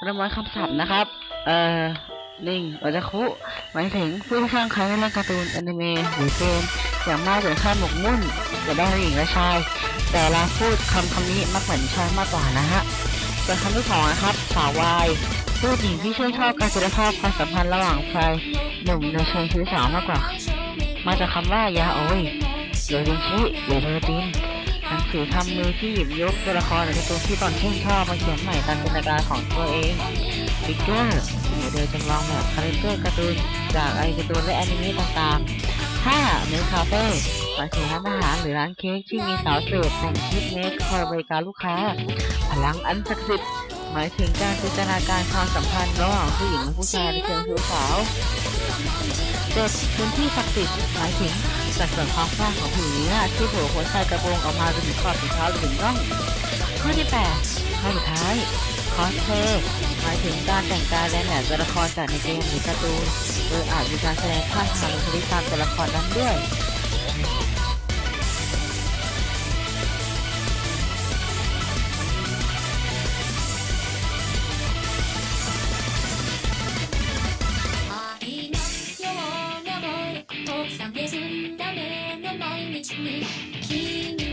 ประมวลคำศัพท์นะครับ เอ่อลิงโอจาคุหมายถึงผู้ที่สร้างครั้งในเรื่องการ์ตูนอนิเมะหรือเกมอย่างมากถึงขั้นหมกมุ่นกับได้หญิงและชาย แต่เวลาพูดคำคำนี้มักเหมือนชายมากกว่านะฮะส่วนคำที่สองนะครับ สาววายผู้หญิงที่ชื่นชอบการสดงภาพความสัมพันธ์ระหว่างชายหนุ่มในเชิงชู้สาวมากกว่า มาจากคำว่ายาโอยหรือดินชิหรือเทอร์ติน ถือทำมือที่หยิบยกตัวละครในการ์ตูนที่ตอนชื่นชอบมาเขียนใหม่ตามจินตนาการของตัวเองฟิกเกอร์โดยจำลองแบบคาแรคเตอร์การ์ตูนจากไอการ์ตูนและแอนิเมะต่างๆถ้าเนื้อคาเฟ่หมายถึงร้านอาหารหรือร้านเค้กที่มีสาวเสิร์ฟแต่งชุดเมสคอยบริการลูกค้า พลังอันศักดิ์สิทธิ์หมายถึงการจินตนาการความสัมพันธ์ระหว่างผู้หญิงและผู้ชายในเชิงชู้สาวเจ็ดพื้นที่ศักดิ์สิทธิ์หมายถึง สัดส่วนความกว้างของผิวเนื้อที่โผล่พ้นชายกระโปรงออกมาจนถึงขอบถุงเท้าหรือถึงน่องข้อที่แปดข้อสุดท้ายคอสเพลย์หมายถึงการแต่งกายและแบบตัวละครจากในเกมหรือการ์ตูนโดยอาจมีการแสดงท่าทางบุคลิกตามตัวละครนั้นด้วย reach me.